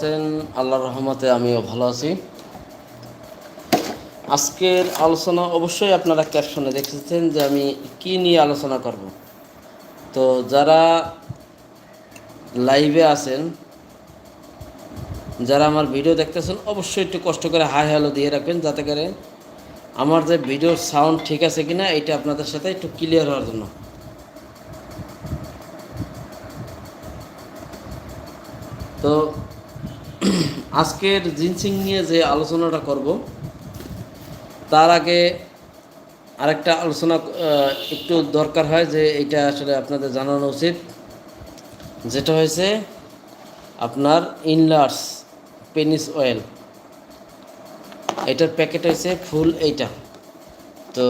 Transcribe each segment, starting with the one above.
আছেন? আল্লাহর রহমতে আমিও ভালো আছি। আজকের আলোচনা অবশ্যই আপনারা ক্যাপশনে দেখেছেন যে আমি কি নিয়ে আলোচনা করব। তো যারা লাইভে আছেন, যারা আমার ভিডিও দেখতেছেন, অবশ্যই একটু কষ্ট করে হাই হ্যালো দিয়ে রাখবেন, যাতে করে আমার যে ভিডিওর সাউন্ড ঠিক আছে কিনা, এটা আপনাদের সাথে একটু ক্লিয়ার হওয়ার জন্য। তো আজকের জিনসিং নিয়ে যে আলোচনাটা করব, তার আগে আরেকটা আলোচনা একটু দরকার হয় যে এটা আসলে আপনাদের জানানো উচিত। যেটা হয়েছে, আপনার ইনলার্স পেনিস অয়েল, এটার প্যাকেট হয়েছে ফুল এইটা। তো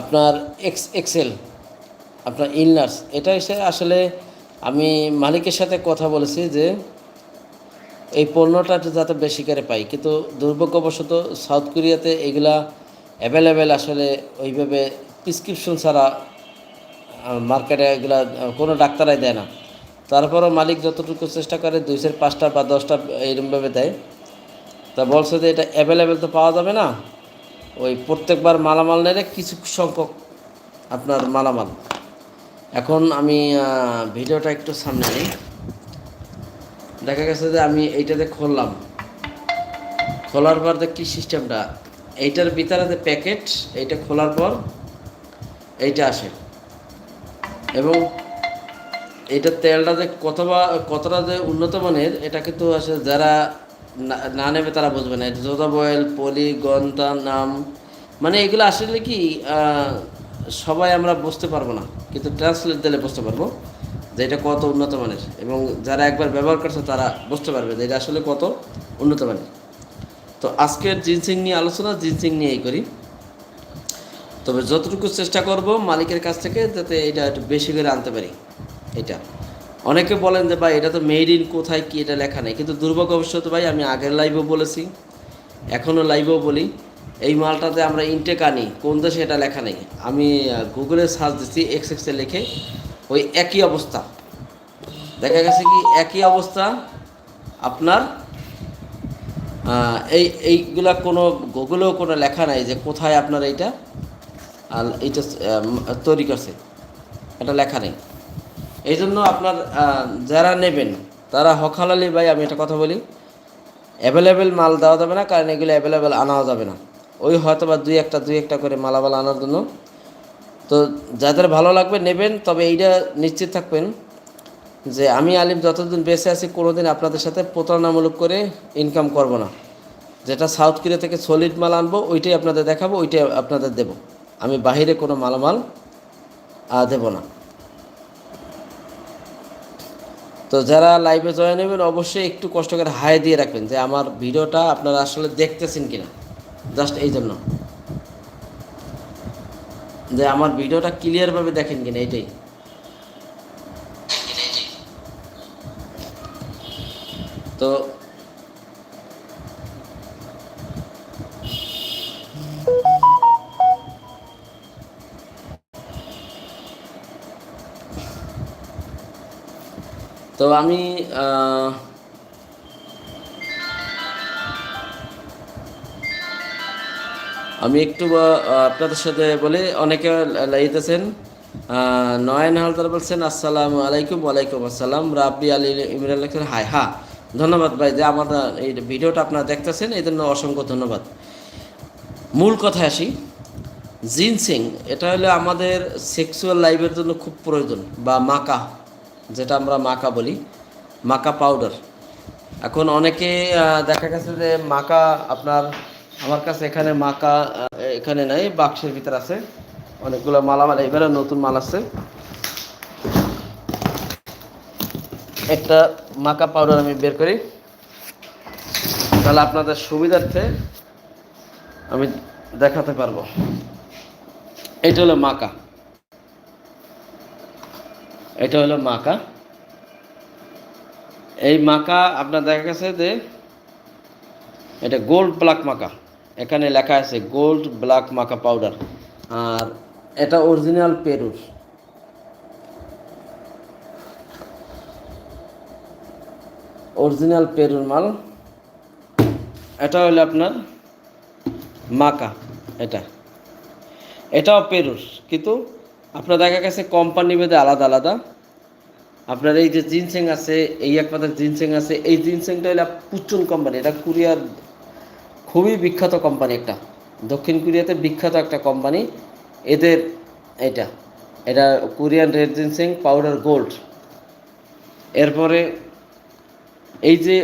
আপনার এক্স, এক্সেল, আপনার ইনলার্স এটা এসে আসলে আমি মালিকের সাথে কথা বলেছি যে এই পণ্যটা যাতে বেশি করে পাই, কিন্তু দুর্ভাগ্যবশত সাউথ কোরিয়াতে এগুলা অ্যাভেলেবেল আসলে ওইভাবে প্রিসক্রিপশন ছাড়া মার্কেটে এগুলা কোনো ডাক্তারাই দেয় না। তারপরও মালিক যতটুকু চেষ্টা করে দুইশের পাঁচটা বা দশটা এইরকমভাবে দেয়। তা বলছে যে এটা অ্যাভেলেবেল তো পাওয়া যাবে না। ওই প্রত্যেকবার মালামাল নেলে কিছু সংখ্যক আপনার মালামাল। এখন আমি ভিডিওটা একটু সামনে নিই। দেখা গেছে যে আমি এইটাতে খুললাম। খোলার পর যে কী সিস্টেমটা, এইটার ভিতরে যে প্যাকেট, এইটা খোলার পর এইটা আসে। এবং এইটার তেলটা যে কতবা, কতটা যে উন্নত মানের, এটা কিন্তু আসলে যারা না- নেবে তারা বুঝবে না। জোদা বয়েল, পলি, গন্তা, নাম মানে এগুলো আসলে কি সবাই আমরা বুঝতে পারব না। কিন্তু ট্রান্সলেট দিলে বুঝতে পারব। যে এটা কত উন্নত মানের। এবং যারা একবার ব্যবহার করছে, তারা বুঝতে পারবে যে এটা আসলে কত উন্নত মানের। তো আজকের জিনসিং নিয়ে আলোচনা, জিনসিং নিয়েই করি। তবে যতটুকু চেষ্টা করব মালিকের কাছ থেকে যাতে এটা একটু বেশি করে আনতে পারি। এটা। অনেকে বলেন যে, ভাই, এটা তো মেড ইন কোথায়? কি এটা লেখা নেই? কিন্তু দুর্ভাগ্যবশত ভাই, আমি আগের লাইভেও বলেছি, এখনও লাইভেও বলি, এই মালটাতে আমরা ইনটেক আনি, কোন দেশে এটা লেখা নেই। আমি গুগলে সার্চ দিচ্ছি এক্স এক্সে লিখে ওই একই অবস্থা। দেখা গেছে কি একই অবস্থা, আপনার এই, এইগুলা কোনো গুগলেও কোনো লেখা নাই যে কোথায় আপনার এইটা, আর এইটা তৈরি করছে। এটা লেখা নেই। এই জন্য আপনার যারা নেবেন, তারা হকালালি ভাই, আমি একটা কথা বলি অ্যাভেলেবেল মাল দেওয়া যাবে না, কারণ এগুলো অ্যাভেলেবেল আনাও যাবে না। ওই হয়তো বা দুই একটা দুই একটা করে মালামাল আনার জন্য তো যাদের ভালো লাগবে নেবেন, তবে এইটা নিশ্চিত থাকবেন যে আমি আলিম যতদিন বেঁচে আছি, কোনোদিন আপনাদের সাথে প্রতারণামূলক করে ইনকাম করব না। যেটা সাউথ কোরিয়া থেকে সলিড মাল আনব, ওইটাই আপনাদের দেখাবো, ওইটাই আপনাদের দেব। আমি বাইরে কোনো মালামাল দেব না। তো যারা লাইভে জয়েন নেবেন অবশ্যই একটু কষ্ট করে হাই দিয়ে রাখবেন যে আমার ভিডিওটা আপনারা আসলে দেখতেছেন কিনা। জাস্ট এই জন্য। যে আমার ভিডিওটা ক্লিয়ারভাবে দেখেন কিনা এটাই তো তো আমি আমি একটু আপনাদের সাথে বলে, অনেকে লাইতেছেন নয়ন হালদার বলছেন, আসসালামু আলাইকুম, ওয়ালাইকুম আসসালাম, রাব্বি আলী ইমরান লেখেন হাই হা ধন্যবাদ ভাই, যে আমার এই ভিডিওটা আপনারা দেখতেছেন, এই জন্য অসংখ্য ধন্যবাদ। মূল কথায় আসি জিনসিং এটা হলো আমাদের সেক্সুয়াল লাইফের জন্য খুব প্রয়োজন, বা মাকা, যেটা আমরা মাকা বলি, মাকা পাউডার এখন অনেকে দেখা গেছে যে মাকা আপনার আমার কাছে এখানে মাকা এখানে নাই, বাক্সের ভিতর আছে। অনেকগুলো মালামাল এবারে নতুন মাল আছে। একটা মাকা পাউডার আমি বের করি। তাহলে আপনাদের সুবিধার্থে আমি দেখাতে পারব। এটা হলো মাকা। এটা হলো মাকা। এই মাকা আপনার দেখা গেছে যে, এটা গোল্ড ব্ল্যাক মাকা। এখানে লেখা আছে গোল্ড ব্ল্যাক মাকা পাউডার আর এটা অরিজিনাল পেরুর অরিজিনাল পেরুর মাল। এটা হলো আপনার মাকা এটা। এটাও পেরুর কিন্তু আপনার দেখা গেছে কোম্পানি ভেদে আলাদা আলাদা। আপনার এই যে জিনসেং আছে, এই এক পাতার জিনসেং আছে, এই জিনসেংটা হলো পুচুন কোম্পানি এটা কোরিয়ার খুবই বিখ্যাত কোম্পানি একটা। দক্ষিণ কোরিয়াতে বিখ্যাত একটা কোম্পানি এদের এটা এটা Korean red ginseng powder gold এরপরে এই যে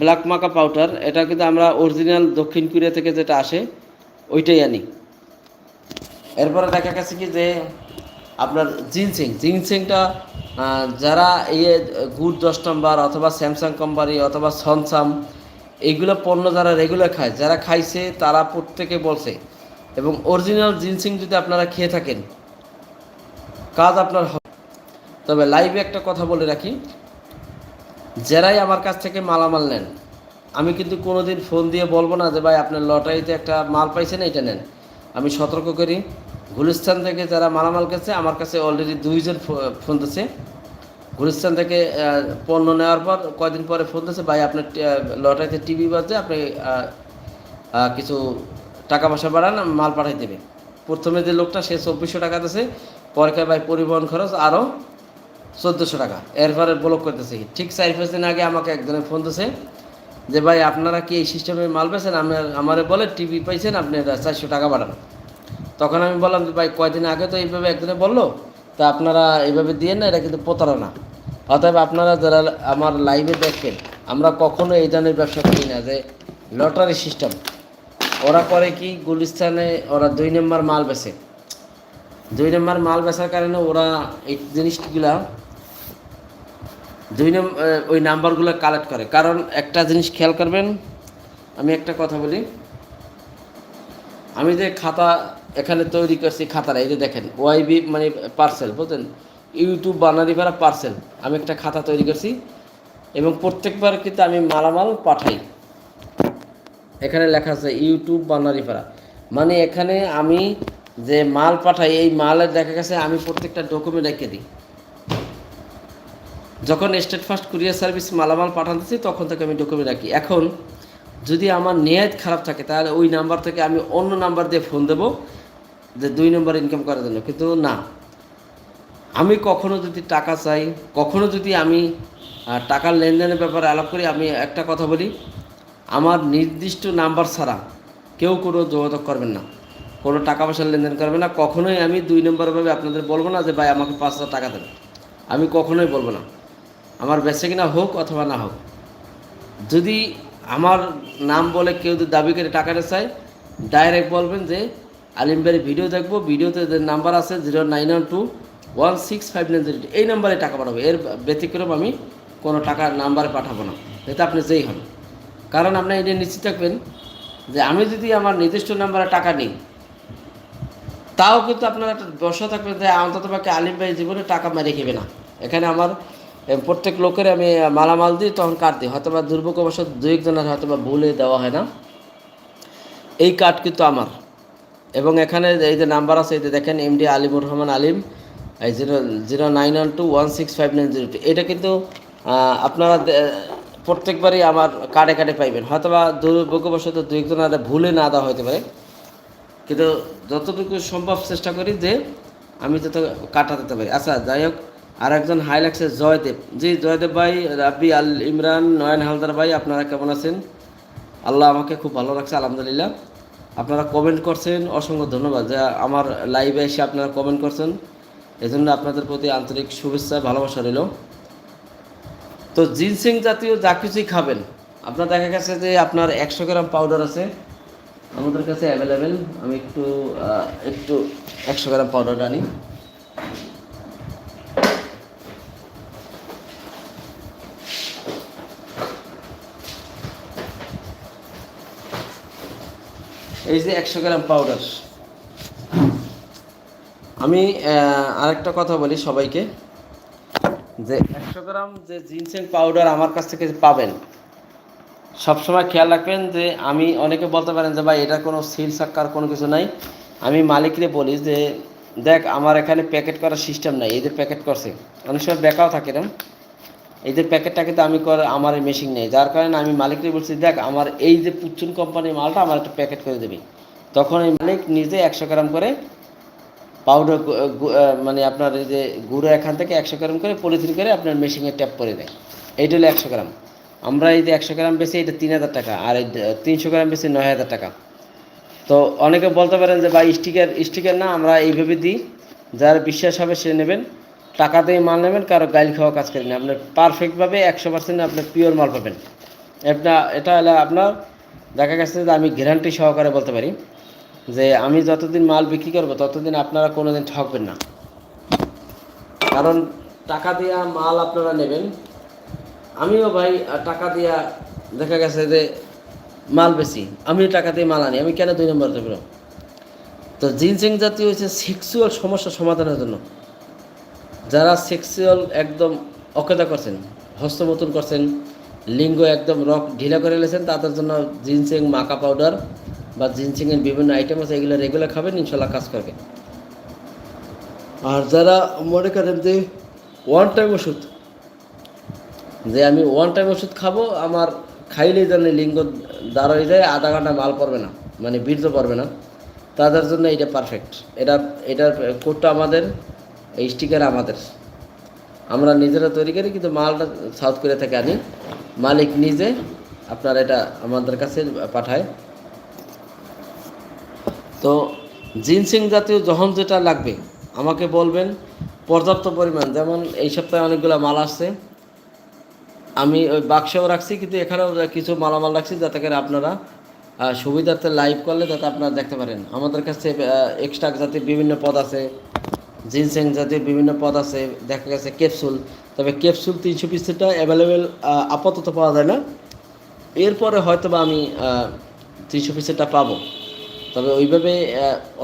ব্ল্যাক মাকা পাউডার এটা কিন্তু আমরা অরিজিনাল দক্ষিণ কোরিয়া থেকে যেটা আসে, ওইটাই আনি। এরপরে দেখা গেছে কি যে আপনার জিনসিং, জিনসিংটা যারা এই গুড দশ নম্বর অথবা স্যামসাং কোম্পানি অথবা সনসাম এইগুলো পণ্য যারা রেগুলার খায়, যারা খাইছে তারা প্রত্যেকে বলছে। এবং অরিজিনাল জিনসিং যদি আপনারা খেয়ে থাকেন, কাজ আপনার হবে। তবে লাইভে একটা কথা বলে রাখি, যারাই আমার কাছ থেকে মালামাল নেন, আমি কিন্তু কোনোদিন ফোন দিয়ে বলব না যে ভাই আপনার লটারিতে একটা মাল পাইছেন এটা নেন। আমি সতর্ক করি, গুলিস্তান থেকে যারা মালামাল গেছে আমার কাছে অলরেডি দুইজন ফোন দিচ্ছে গুলিস্তান থেকে পণ্য নেওয়ার পর কয়দিন পরে ফোন দিয়েছে, ভাই আপনার লটারিতে টিভি বাজে আপনি কিছু টাকা পয়সা বাড়ান, মাল পাঠাই দেবে প্রথমে যে লোকটা, সে চব্বিশশো টাকা দিচ্ছে পরে কয়, ভাই, পরিবহন খরচ আরও চোদ্দোশো টাকা। এরপরে ব্লক করতেছে ঠিক চার পাঁচ দিন আগে আমাকে একজনে ফোন দিছে যে, ভাই, আপনারা কি এই সিস্টেমে মাল পেয়েছেন আপনার আমারে বলে টিভি পাইছেন, আপনি চারশো টাকা বাড়ান। তখন আমি বললাম যে, ভাই, কয়দিন আগে তো এইভাবে একজনে বলল তা আপনারা এভাবে দিয়ে না, এটা কিন্তু প্রতারণা। অতএব আপনারা যারা আমার লাইভে দেখবেন আমরা কখনো এই ধরনের ব্যবসা করি না যে লটারি সিস্টেম ওরা করে কি, গুলিস্তানে ওরা দুই নম্বর মাল বেচে। দুই নম্বর মাল বেচার কারণে ওরা এই জিনিসগুলা, দুই নম্বর ওই নাম্বারগুলো কালেক্ট করে। কারণ একটা জিনিস খেয়াল করবেন, আমি একটা কথা বলি। আমি যে খাতা এখানে তৈরি করছি খাতাটা, এই যে দেখেন ওয়াইবি মানে পার্সেল বুঝলেন? ইউটিউব বানারি ভাড়া পার্সেল আমি একটা খাতা তৈরি করছি এবং প্রত্যেকবার কিন্তু আমি মালামাল পাঠাই। এখানে লেখা আছে ইউটিউব বানারি ভাড়া মানে এখানে আমি যে মাল পাঠাই, এই মালের দেখা গেছে আমি প্রত্যেকটা ডকুমেন্ট রেখে দিই। যখন স্টেট ফার্স্ট কুরিয়ার সার্ভিস মালামাল পাঠাতেছি, তখন থেকে আমি ডকুমেন্ট রাখি। এখন যদি আমার নেয়াত খারাপ থাকে, তাহলে ওই নাম্বার থেকে আমি অন্য নাম্বার দিয়ে ফোন দেবো। যে দুই নম্বর ইনকাম করার জন্য। কিন্তু না, আমি কখনো যদি টাকা চাই, কখনো যদি আমি টাকার লেনদেনের ব্যাপারে আলাপ করি, আমি একটা কথা বলি, আমার নির্দিষ্ট নাম্বার ছাড়া কেউ কোনো যোগাযোগ করবেন না। কোনো টাকা পয়সার লেনদেন করবে না। কখনোই আমি দুই নম্বরভাবে আপনাদের বলব না যে, ভাই, আমাকে পাঁচ হাজার টাকা দেন। আমি কখনোই বলব না। আমার বেঁচে কিনা হোক অথবা না হোক, যদি আমার নাম বলে কেউ যদি দাবি করে টাকাটা চায় ডাইরেক্ট বলবেন যে আলিম ভাইয়ের ভিডিও দেখব। ভিডিওতে নাম্বার আছে zero nine one two one six five nine zero এই নাম্বারে টাকা পাঠাবো। এর ব্যতিক্রম আমি কোনো টাকার নাম্বারে পাঠাবো না। যাতে আপনি যেই হন। কারণ আপনি এটা নিশ্চিত থাকবেন যে আমি যদি আমার নির্দিষ্ট নাম্বারে টাকা নিই, তাও কিন্তু আপনার একটা বসা থাকবে যে অন্তত পক্ষে আলিম ভাই জীবনে টাকা মেরে খেবে না। এখানে আমার প্রত্যেক লোকের আমি মালামাল দিই, তখন কার্ড দিই। হয়তো বা দুর্ভাগ্যবশত দু একজনের হয়তো বা ভুলে দেওয়া হয় না। এই কার্ড কিন্তু আমার। এবং এখানে এই যে নাম্বার আছে, এই যে দেখেন এমডি আলিমুর রহমান আলিম, এই zero zero nine one two one six five nine zero two. এটা কিন্তু আপনারা প্রত্যেকবারই আমার কার্ডে কার্ডে পাইবেন। হয়তো বা দুর্ভাগ্যবশত দু একজনের ভুলে না দেওয়া হতে পারে। কিন্তু যতটুকু সম্ভব চেষ্টা করি যে আমি যত কাটা দিতে পারি। আচ্ছা যাই হোক আর একজন হাই লাগছে জয়দেব। জি, জয়দেব ভাই, রাব্বি আল ইমরান, নয়ন হালদার ভাই, আপনারা কেমন আছেন? আল্লাহ আমাকে খুব ভালো লাগছে আলহামদুলিল্লাহ। আপনারা কমেন্ট করছেন, অসংখ্য ধন্যবাদ। যে আমার লাইভে এসে আপনারা কমেন্ট করছেন, এজন্য আপনাদের প্রতি আন্তরিক শুভেচ্ছা, ভালোবাসা রইল। তো জিনসিং জাতীয় যা কিছুই খাবেন, আপনার দেখা গেছে যে আপনার একশো গ্রাম পাউডার আছে, আমাদের কাছে অ্যাভেলেবেল আমি একটু একটু একশো গ্রাম পাউডার আনি। এই যে একশো গ্রাম পাউডার আমি আরেকটা কথা বলি সবাইকে, যে একশো গ্রাম যে জিনসেন পাউডার আমার কাছ থেকে পাবেন, সবসময় খেয়াল রাখবেন যে আমি, অনেকে বলতে পারেন যে ভাই, এটা কোনো সিল, সাক্কার কোনো কিছু নাই। আমি মালিকরে বলি যে, দেখ, আমার এখানে প্যাকেট করার সিস্টেম নাই এই যে প্যাকেট করছে। অনেক সময় বেকাও থাকে না। এই যে প্যাকেটটা কিন্তু আমি করে আমার মেশিন নেই। যার কারণে আমি মালিককে বলছি, দেখ, আমার এই যে পুচ্চুন কোম্পানির মালটা আমার একটা প্যাকেট করে দেবে। তখন এই মালিক নিজে একশো গ্রাম করে পাউডার মানে আপনার এই যে গুঁড়ো এখান থেকে একশো গ্রাম করে পলিথিন করে আপনার মেশিনে ট্যাপ করে দেয়। এইটা হলো একশো গ্রাম। আমরা এই যে একশো গ্রাম বেশি এটা তিন হাজার টাকা। আর এই তিনশো গ্রাম বেশি নয় হাজার টাকা। তো অনেকে বলতে পারেন যে, ভাই স্টিকার স্টিকার না, আমরা এইভাবে দিই। যার বিশ্বাস হবে সে নেবেন। টাকা দিয়ে মাল নেবেন, কারও গাইল খাওয়া কাজ করেন আপনার পারফেক্টভাবে একশো পার্সেন্ট আপনার পিওর মাল পাবেন। এটা এটা হলে আপনার, দেখা গেছে যে আমি গ্যারান্টি সহকারে বলতে পারি যে আমি যতদিন মাল বিক্রি করব, ততদিন আপনারা কোনোদিন ঠকবেন না। কারণ টাকা দিয়া মাল আপনারা নেবেন। আমিও ভাই টাকা দিয়া দেখা গেছে যে মাল বেশি আমি টাকা দিয়ে মাল আনি। আমি কেন দুই নম্বর দেব তো জিনসিং জাতীয় হচ্ছে সেক্সুয়াল সমস্যা সমাধানের জন্য। যারা সেক্সুয়াল একদম অকেদা করছেন হস্তমতন করছেন, লিঙ্গ একদম রক ঢিলা করে রেখেছেন তাদের জন্য জিনসিং মাকা পাউডার বা জিনসিংয়ের বিভিন্ন আইটেম আছে, এগুলো রেগুলার খাবেন, ইনশাল্লাহ কাজ করবে। আর যারা মনে করেন যে ওয়ান টাইম ওষুধ, যে আমি ওয়ান টাইম ওষুধ খাব, আমার খাইলেই জানি লিঙ্গ দাঁড় যায়, আধা ঘণ্টা মাল পড়বে না মানে বীর্য পড়বে না, তাদের জন্য এটা পারফেক্ট এটা, এটার কোডটা আমাদের এই স্টিকার আমাদের। আমরা নিজেরা তৈরি করি, কিন্তু মালটা সাউথ কোরিয়া থেকে আনি। মালিক নিজে আপনার এটা আমাদের কাছে পাঠায়। তো জিনসিং জাতীয় যখন যেটা লাগবে, আমাকে বলবেন পর্যাপ্ত পরিমাণ। যেমন এই সপ্তাহে অনেকগুলো মাল আসছে। আমি ওই বাক্সেও রাখছি, কিন্তু এখানেও কিছু মালামাল রাখছি যাতে করে আপনারা সুবিধার্থে লাইভ করলে যাতে আপনারা দেখতে পারেন। আমাদের কাছে এক্সট্রা জাতীয় বিভিন্ন পদ আছে। জিনসেং জাতীয় বিভিন্ন পদ আছে, দেখা গেছে ক্যাপসুল। তবে ক্যাপসুল তিনশো পিসেরটা অ্যাভেলেবেল আপাতত পাওয়া যায় না। এরপরে হয়তো বা আমি তিনশো পিসেরটা পাবো। তবে ওইভাবে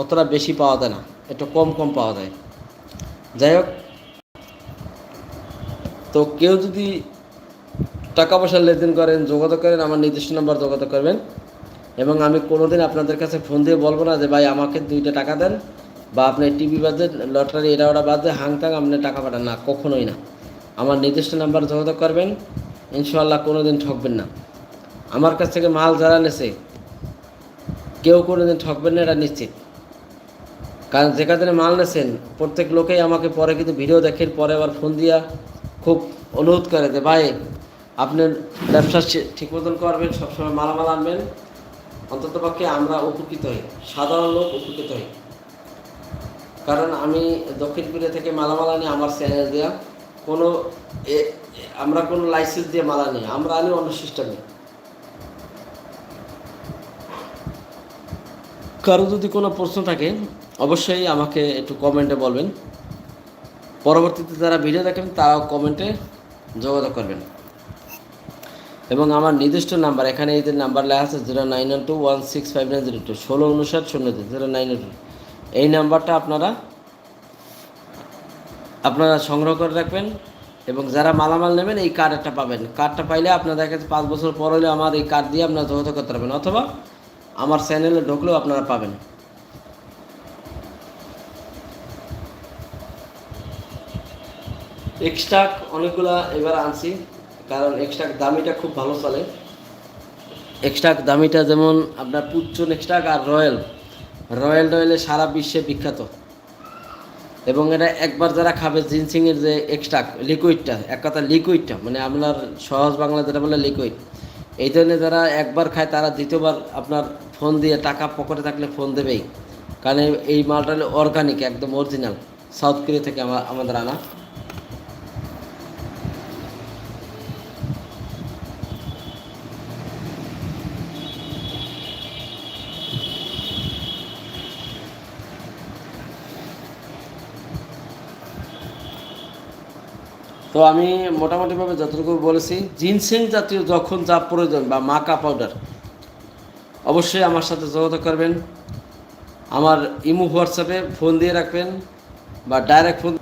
অতটা বেশি পাওয়া যায় না। একটু কম কম পাওয়া যায়। যাই হোক। তো কেউ যদি টাকা পয়সা লেনদেন করেন, যোগাযোগ করেন, আমার নির্দিষ্ট নাম্বার যোগাযোগ করবেন। এবং আমি কোনোদিন আপনাদের কাছে ফোন দিয়ে বলব না যে, ভাই, আমাকে দুইটা টাকা দেন। বা আপনার টিভি বাদে লটারি এটা ওটা বাদে হাংটাং আপনি টাকা পাঠান না, কখনোই না। আমার নির্দিষ্ট নাম্বার যোগাযোগ করবেন ইনশাল্লাহ কোনো দিন ঠকবেন না। আমার কাছ থেকে মাল যারা নেছে, কেউ কোনো দিন ঠকবেন না, এটা নিশ্চিত। কারণ যে কাজে মাল নেছেন, প্রত্যেক লোকেই আমাকে পরে কিন্তু ভিডিও দেখেন পরে আবার ফোন দিয়া খুব অনুরোধ করে যে, ভাই, আপনি ব্যবসা ঠিক মতন করবেন, সবসময় মালামাল আনবেন। অন্তত পক্ষে আমরা উপকৃত হই, সাধারণ লোক উপকৃত হই। কারণ আমি দক্ষিণ কোরিয়া থেকে মালামাল আনি, আমার চ্যানেল দেওয়া কোনো আমরা কোনো লাইসেন্স দিয়ে মালা আনি, আমরা আনি অন্য সিস্টেমে কারও যদি কোনো প্রশ্ন থাকে, অবশ্যই আমাকে একটু কমেন্টে বলবেন। পরবর্তীতে যারা ভিডিও দেখেন, তারাও কমেন্টে যোগাযোগ করবেন। এবং আমার নির্দিষ্ট নাম্বার এখানে এই যে নাম্বার লেখা আছে zero nine one two one six five nine zero two ষোলো উনষাট শূন্য জিরো নাইন টু এই নাম্বারটা আপনারা আপনারা সংগ্রহ করে রাখবেন এবং যারা মালামাল নেবেন এই কার্ড একটা পাবেন। কার্ডটা পাইলে আপনাদের কাছে পাঁচ বছর পর হলে আমার এই কার্ড দিয়ে আপনারা যোগাযোগ করতে পারবেন অথবা আমার চ্যানেলে ঢুকলেও আপনারা পাবেন। এক্সট্রা অনেকগুলা এবার আনছি, কারণ এক্সট্রা দামিটা খুব ভালো চলে। এক্সট্রা দামিটা যেমন আপনার পুচ্চন এক্সট্রা আর রয়্যাল রয়্যাল রয়েলে সারা বিশ্বে বিখ্যাত। এবং এটা একবার যারা খাবে জিনসিংয়ের যে এক্সট্রা লিকুইডটা এক কথা লিকুইডটা মানে আপনার সহজ বাংলা যেটা বলে লিকুইড এই ধরনের যারা একবার খায় তারা দ্বিতীয়বার আপনার ফোন দিয়ে টাকা পকেটে থাকলে ফোন দেবেই। কারণ এই- মালটা অর্গানিক একদম অরিজিনাল সাউথ কোরিয়া থেকে আমা- আমাদের আনা। তো আমি মোটামুটিভাবে যতটুকু বলেছি, জিনসিং জাতীয় যখন যা প্রয়োজন বা মাকা পাউডার অবশ্যই আমার সাথে যোগাযোগ করবেন। আমার ইমো হোয়াটসঅ্যাপে ফোন দিয়ে রাখবেন বা ডাইরেক্ট ফোন